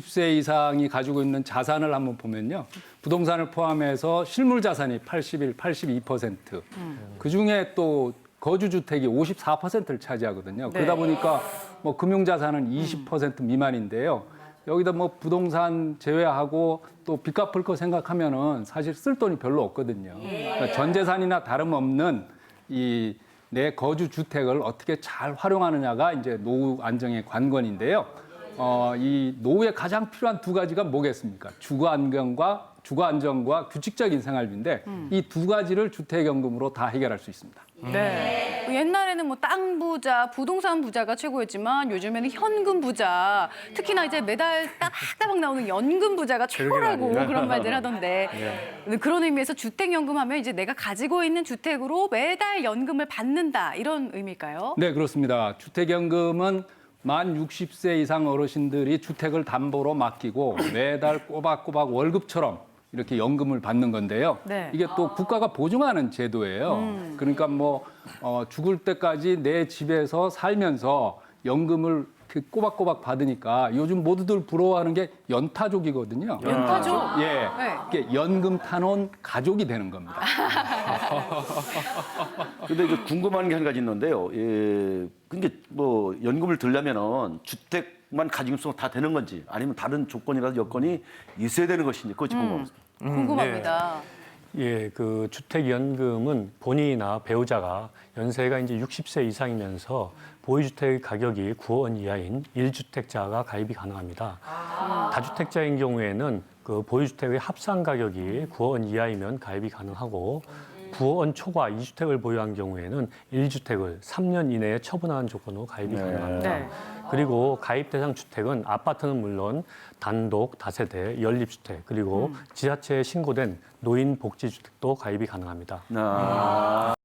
10세 이상이 가지고 있는 자산을 한번 보면요. 부동산을 포함해서 실물 자산이 81, 82%. 그 중에 또 거주 주택이 54%를 차지하거든요. 그러다 보니까 뭐 금융 자산은 20% 미만인데요. 여기다 뭐 부동산 제외하고 또 빚 갚을 거 생각하면은 사실 쓸 돈이 별로 없거든요. 그러니까 전 재산이나 다름없는 이 내 거주 주택을 어떻게 잘 활용하느냐가 이제 노후 안정의 관건인데요. 어, 이 노후에 가장 필요한 두 가지가 뭐겠습니까? 주거 안정과 주거 안정과 규칙적인 생활비인데 이 두 가지를 주택연금으로 다 해결할 수 있습니다. 네. 그 옛날에는 뭐 땅 부자, 부동산 부자가 최고였지만 요즘에는 현금 부자, 특히나 이제 매달 따박따박 나오는 연금 부자가 최고라고. 그런 말들 하던데 근데 그런 의미에서 주택연금 하면 이제 내가 가지고 있는 주택으로 매달 연금을 받는다 이런 의미일까요? 네, 그렇습니다. 주택연금은 만 60세 이상 어르신들이 주택을 담보로 맡기고 매달 꼬박꼬박 월급처럼 이렇게 연금을 받는 건데요. 네. 이게 또 국가가 보증하는 제도예요. 그러니까 뭐 어, 죽을 때까지 내 집에서 살면서 연금을 이렇게 꼬박꼬박 받으니까 요즘 모두들 부러워하는 게 연타족이거든요. 연타족? 예, 네. 이게 연금 타놓은 가족이 되는 겁니다. 근데 이제 궁금한 게 한 가지 있는데요. 예, 그게 뭐 연금을 들려면은 주택만 가지고 있으면 다 되는 건지 아니면 다른 조건이라도 여건이 있어야 되는 것인지 그것이 궁금합니다. 궁금합니다. 예, 그 주택연금은 본인이나 배우자가 연세가 이제 60세 이상이면서 보유주택 가격이 9억 원 이하인 1주택자가 가입이 가능합니다. 다주택자인 경우에는 그 보유주택의 합산 가격이 9억 원 이하이면 가입이 가능하고 9억 원 초과 2주택을 보유한 경우에는 1주택을 3년 이내에 처분하는 조건으로 가입이 가능합니다. 네. 그리고 가입 대상 주택은 아파트는 물론 단독, 다세대, 연립주택 그리고 지자체에 신고된 노인 복지주택도 가입이 가능합니다. 아,